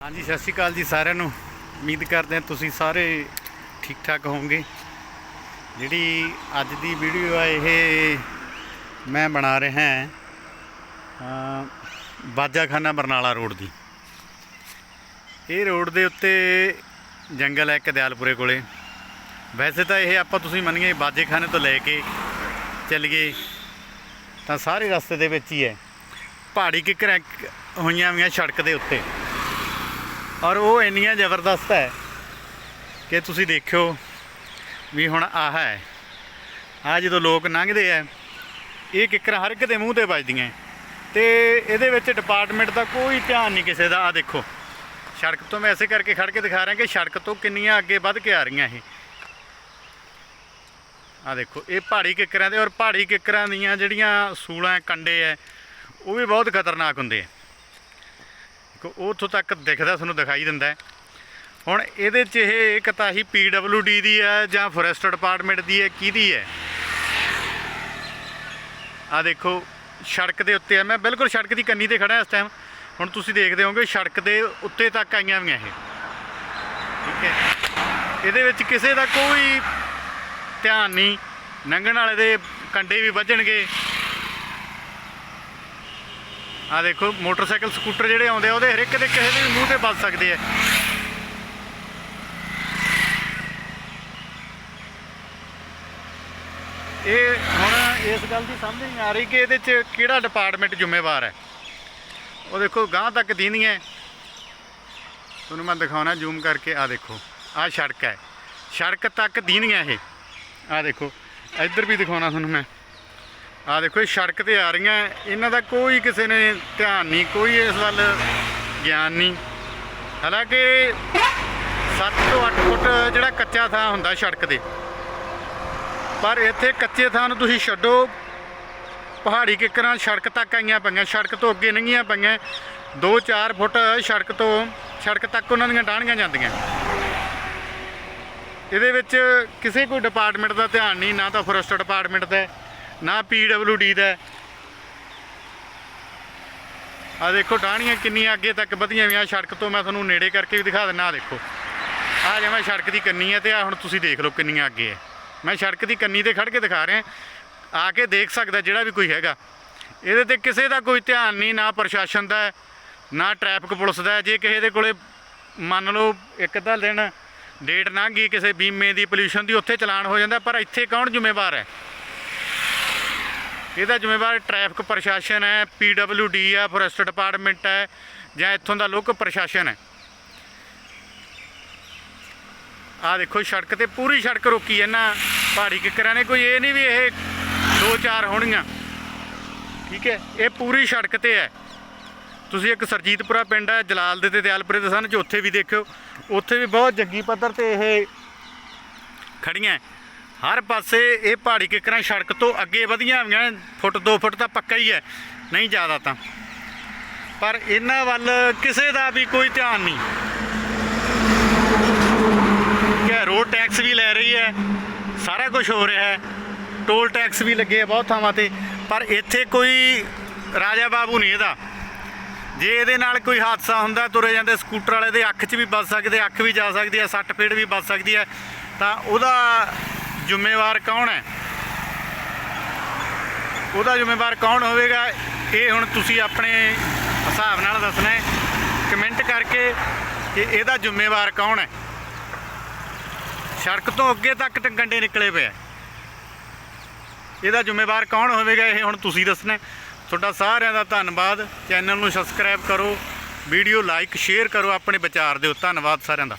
ਹਾਂਜੀ, ਸਤਿ ਸ਼੍ਰੀ ਅਕਾਲ ਜੀ ਸਾਰਿਆਂ ਨੂੰ। ਉਮੀਦ ਕਰਦੇ ਹਾਂ ਤੁਸੀਂ ਸਾਰੇ ਠੀਕ ਠਾਕ ਹੋਵੋਗੇ। ਜਿਹੜੀ ਅੱਜ ਦੀ ਵੀਡੀਓ ਆ, ਇਹ ਮੈਂ ਬਣਾ ਰਿਹਾ ਹਾਂ ਬਾਜਾਖਾਨਾ ਬਰਨਾਲਾ ਰੋਡ ਦੀ। ਇਹ ਰੋਡ ਦੇ ਉੱਤੇ ਜੰਗਲ ਹੈ ਕਦਿਆਲਪੁਰੇ ਦਿਆਲਪੁਰੇ ਕੋਲੇ। ਵੈਸੇ ਤਾਂ ਇਹ ਆਪਾਂ ਤੁਸੀਂ ਮੰਨੀਏ ਬਾਜੇਖਾਨੇ ਤੋਂ ਲੈ ਕੇ ਚੱਲੀਏ, ਤਾਂ ਸਾਰੇ ਰਸਤੇ ਦੇ ਵਿੱਚ ਹੀ ਹੈ। ਪਹਾੜੀ ਕਿਕਰਾਂ ਹੋਈਆਂ ਹੋਈਆਂ ਸੜਕ ਦੇ ਉੱਤੇ। ਔਰ ਉਹ ਇੰਨੀਆਂ ਜ਼ਬਰਦਸਤ ਹੈ ਕਿ ਤੁਸੀਂ ਦੇਖਿਓ ਵੀ ਹੁਣ ਆਹ ਹੈ। ਆ ਜਦੋਂ ਲੋਕ ਲੰਘਦੇ ਆ, ਇਹ ਕਿੱਕਰਾਂ ਹਰ ਇੱਕ ਦੇ ਮੂੰਹ ਤੇ ਵੱਜਦੀਆਂ। ਤੇ ਇਹਦੇ ਵਿੱਚ ਡਿਪਾਰਟਮੈਂਟ ਦਾ ਕੋਈ ਧਿਆਨ ਨਹੀਂ ਕਿਸੇ ਦਾ। ਆ ਦੇਖੋ, ਸੜਕ ਤੋਂ ਮੈਂ ਐਸੇ ਕਰਕੇ ਖੜ ਕੇ ਦਿਖਾ ਰਿਹਾ ਕਿ ਸੜਕ ਤੋਂ ਕਿੰਨੀਆਂ ਅੱਗੇ ਵੱਧ ਕੇ ਆ ਰਹੀਆਂ ਇਹ। ਆ ਦੇਖੋ, ਇਹ ਪਹਾੜੀ ਕਿੱਕਰਾਂ ਦੇ ਔਰ ਪਹਾੜੀ ਕਿੱਕਰਾਂ ਦੀਆਂ ਜਿਹੜੀਆਂ ਸੂਲਾਂ, ਕੰਡੇ ਐ ਉਹ ਵੀ ਬਹੁਤ ਖਤਰਨਾਕ ਹੁੰਦੇ ਆ। ਦੇਖੋ ਉਹ ਉੱਥੋਂ ਤੱਕ ਦਿਖਦਾ, ਤੁਹਾਨੂੰ ਦਿਖਾਈ ਦਿੰਦਾ ਹੁਣ ਇਹਦੇ 'ਚ ਇਹ ਇੱਕ ਤਾਂ ਹੀ ਡੀ ਦੀ ਹੈ ਜਾਂ ਫੋਰੈਸਟ ਡਿਪਾਰਟਮੈਂਟ ਦੀ ਹੈ, ਕਿਹਦੀ ਹੈ? ਆ ਦੇਖੋ, ਸੜਕ ਦੇ ਉੱਤੇ ਆ ਮੈਂ ਬਿਲਕੁਲ ਸੜਕ ਦੀ ਕੰਨੀ ਤੇ ਖੜਾ ਇਸ ਟਾਈਮ ਹੁਣ ਤੁਸੀਂ ਦੇਖਦੇ ਹੋਗੇ ਸੜਕ ਦੇ ਉੱਤੇ ਤੱਕ ਆਈਆਂ ਹੋਈਆਂ ਇਹ। ਠੀਕ ਹੈ। ਇਹਦੇ ਵਿੱਚ ਕਿਸੇ ਦਾ ਕੋਈ ਧਿਆਨ ਨਹੀਂ। ਲੰਘਣ ਵਾਲੇ ਦੇ ਕੰਡੇ ਵੀ ਵੱਜਣਗੇ। ਆ ਦੇਖੋ, ਮੋਟਰਸਾਈਕਲ, ਸਕੂਟਰ ਜਿਹੜੇ ਆਉਂਦੇ ਆ, ਉਹਦੇ ਹਰ ਇੱਕ ਦੇ ਕਿਸੇ ਦੇ ਵੀ ਮੂੰਹ ਤੇ ਵੱਜ ਸਕਦੇ ਆ। ਇਹ ਹੁਣ ਇਸ ਗੱਲ ਦੀ ਸਮਝ ਨਹੀਂ ਆ ਰਹੀ ਕਿ ਇਹਦੇ 'ਚ ਕਿਹੜਾ ਡਿਪਾਰਟਮੈਂਟ ਜ਼ਿੰਮੇਵਾਰ ਹੈ। ਉਹ ਦੇਖੋ ਗਾਂ ਤੱਕ ਦੀਂਦੀਆਂ ਹੈ। ਤੁਹਾਨੂੰ ਮੈਂ ਦਿਖਾਉਣਾ ਜ਼ੂਮ ਕਰਕੇ ਆ ਦੇਖੋ ਆ ਸੜਕ ਹੈ। ਸੜਕ ਤੱਕ ਦੀਂਦੀਆਂ ਇਹ। ਆ ਦੇਖੋ, ਇੱਧਰ ਵੀ ਦਿਖਾਉਣਾ ਤੁਹਾਨੂੰ ਮੈਂ। ਆ ਦੇਖੋ ਇਹ ਸੜਕ ਤੇ ਆ ਰਹੀਆਂ, ਇਹਨਾਂ ਦਾ ਕੋਈ ਕਿਸੇ ਨੇ ਧਿਆਨ ਨਹੀਂ, ਕੋਈ ਇਸ ਵੱਲ ਗਿਆਨ ਨਹੀਂ। ਹਾਲਾਂਕਿ 7 ਤੋਂ 8 ਫੁੱਟ ਜਿਹੜਾ ਕੱਚਾ ਥਾਂ ਹੁੰਦਾ ਸੜਕ ਦੇ ਪਰ ਇੱਥੇ ਕੱਚੇ ਥਾਂ ਨੂੰ ਤੁਸੀਂ ਛੱਡੋ, ਪਹਾੜੀ ਕਿੱਕਰਾਂ ਸੜਕ ਤੱਕ ਆਈਆਂ ਪਈਆਂ, ਸੜਕ ਤੋਂ ਅੱਗੇ ਲੰਘੀਆਂ ਪਈਆਂ 2-4 ਫੁੱਟ ਸੜਕ ਤੋਂ, ਸੜਕ ਤੱਕ ਉਹਨਾਂ ਦੀਆਂ ਡਾਣੀਆਂ ਜਾਂਦੀਆਂ। ਇਹਦੇ ਵਿੱਚ ਕਿਸੇ ਕੋਈ ਡਿਪਾਰਟਮੈਂਟ ਦਾ ਧਿਆਨ ਨਹੀਂ, ਨਾ ਤਾਂ ਫੋਰੈਸਟ ਡਿਪਾਰਟਮੈਂਟ ਦਾ ਨਾ ਡੀ ਦਾ। ਹੈ। ਆ ਦੇਖੋ ਡਾਣੀਆਂ ਕਿੰਨੀਆਂ ਅੱਗੇ ਤੱਕ ਵਧੀਆਂ ਹੋਈਆਂ ਸੜਕ ਤੋਂ ਮੈਂ ਤੁਹਾਨੂੰ ਨੇੜੇ ਕਰਕੇ ਵੀ ਦਿਖਾ ਦਿੰਦਾ ਆ ਦੇਖੋ। ਆ ਜਿਵੇਂ ਸੜਕ ਦੀ ਕੰਨੀ ਹੈ ਤੇ ਆ ਹੁਣ ਤੁਸੀਂ ਦੇਖ ਲਓ ਕਿੰਨੀਆਂ ਅੱਗੇ ਹੈ ਮੈਂ ਸੜਕ ਦੀ ਕੰਨੀ ਤੇ ਖੜ ਕੇ ਦਿਖਾ ਰਿਹਾ। ਆ ਕੇ ਦੇਖ ਸਕਦਾ ਜਿਹੜਾ ਵੀ ਕੋਈ ਹੈਗਾ। ਇਹਦੇ ਤੇ ਕਿਸੇ ਦਾ ਕੋਈ ਧਿਆਨ ਨਹੀਂ, ਨਾ ਪ੍ਰਸ਼ਾਸਨ ਦਾ, ਨਾ ਟ੍ਰੈਫਿਕ ਪੁਲਿਸ ਦਾ। ਜੇ ਕਿਸੇ ਦੇ ਕੋਲੇ ਮੰਨ ਲਓ ਇੱਕ ਅੱਧਾ ਦਿਨ ਡੇਟ ਲੰਘ ਗਈ, ਕਿਸੇ ਬੀਮੇ ਦੀ ਪੋਲੂਸ਼ਨ ਦੀ, ਉੱਥੇ ਚਲਾਨ ਹੋ ਜਾਂਦਾ, ਪਰ ਇੱਥੇ ਕੌਣ ਜ਼ਿੰਮੇਵਾਰ ਹੈ? ਇਹਦਾ ਜ਼ਿੰਮੇਵਾਰ ਟ੍ਰੈਫਿਕ ਪ੍ਰਸ਼ਾਸਨ ਹੈ ਡੀ ਆ ਫੋਰੈਸਟ ਡਿਪਾਰਟਮੈਂਟ ਹੈ, ਜਾਂ ਇੱਥੋਂ ਦਾ ਲੋਕ ਪ੍ਰਸ਼ਾਸਨ ਹੈ। ਆ ਦੇਖੋ, ਸੜਕ ਤੇ ਪੂਰੀ ਸੜਕ ਰੋਕੀ ਇਹਨਾਂ ਪਹਾੜੀ ਕਿੱਕਰਾਂ ਨੇ, ਕੋਈ ਇਹ ਨਹੀਂ ਵੀ ਇਹ ਦੋ ਚਾਰ ਹੋਣਗੀਆਂ। ਠੀਕ ਹੈ, ਇਹ ਪੂਰੀ ਸੜਕ ਤੇ ਹੈ। ਤੁਸੀਂ ਇੱਕ ਸਰਜੀਤਪੁਰਾ ਪਿੰਡ ਹੈ, ਜਲਾਲ ਦੇ ਤੇ ਦਿਆਲਪੁਰੇ ਦੇ ਸਨ ਚ ਉੱਥੇ ਵੀ ਦੇਖਿਓ, ਉੱਥੇ ਵੀ ਬਹੁਤ ਜੱਗੀ ਪੱਧਰ ਤੇ ਇਹ ਖੜੀਆਂ ਹਰ ਪਾਸੇ ਇਹ ਪਹਾੜੀ ਕਿੱਕਰਾਂ ਸੜਕ ਤੋਂ ਅੱਗੇ ਵਧੀਆਂ ਹੋਈਆਂ ਫੁੱਟ 2 ਫੁੱਟ ਤਾਂ ਪੱਕਾ ਹੀ ਹੈ, ਨਹੀਂ ਜ਼ਿਆਦਾ ਤਾਂ। ਪਰ ਇਹਨਾਂ ਵੱਲ ਕਿਸੇ ਦਾ ਵੀ ਕੋਈ ਧਿਆਨ ਨਹੀਂ। ਕਿ ਰੋਡ ਟੈਕਸ ਵੀ ਲੈ ਰਹੀ ਹੈ, ਸਾਰਾ ਕੁਝ ਹੋ ਰਿਹਾ ਹੈ ਟੋਲ ਟੈਕਸ ਵੀ ਲੱਗੇ ਆ ਬਹੁਤ ਥਾਵਾਂ ਤੇ, ਪਰ ਇੱਥੇ ਕੋਈ ਰਾਜਾ ਬਾਬੂ ਨਹੀਂ ਇਹਦਾ। ਜੇ ਇਹਦੇ ਨਾਲ ਕੋਈ ਹਾਦਸਾ ਹੁੰਦਾ, ਤੁਰੇ ਜਾਂਦੇ ਸਕੂਟਰ ਵਾਲੇ ਦੇ ਅੱਖ 'ਚ ਵੀ ਵੱਜ ਸਕਦੇ, ਅੱਖ ਵੀ ਜਾ ਸਕਦੀ ਹੈ ਸੱਟ ਫੇੜ ਵੀ ਵੱਜ ਸਕਦੀ ਹੈ, ਤਾਂ ਉਹਦਾ ਜ਼ਿੰਮੇਵਾਰ ਕੌਣ ਹੈ? ਉਹਦਾ ਜ਼ਿੰਮੇਵਾਰ ਕੌਣ ਹੋਵੇਗਾ? ਇਹ ਹੁਣ ਤੁਸੀਂ ਆਪਣੇ ਹਿਸਾਬ ਨਾਲ ਦੱਸਣਾ ਹੈ। ਕਮੈਂਟ ਕਰਕੇ ਕਿ ਇਹਦਾ ਜ਼ਿੰਮੇਵਾਰ ਕੌਣ ਹੈ? ਸੜਕ ਤੋਂ ਅੱਗੇ ਤੱਕ ਗੰਡੇ ਨਿਕਲੇ ਪਏ ਇਹਦਾ ਜ਼ਿੰਮੇਵਾਰ ਕੌਣ ਹੋਵੇਗਾ ਇਹ ਹੁਣ ਤੁਸੀਂ ਦੱਸਣਾ ਤੁਹਾਡਾ ਸਾਰਿਆਂ ਦਾ ਧੰਨਵਾਦ। ਚੈਨਲ ਨੂੰ ਸਬਸਕ੍ਰਾਈਬ ਕਰੋ। ਵੀਡੀਓ ਲਾਈਕ, ਸ਼ੇਅਰ ਕਰੋ ਆਪਣੇ ਵਿਚਾਰ ਦਿਓ। ਧੰਨਵਾਦ ਸਾਰਿਆਂ ਦਾ।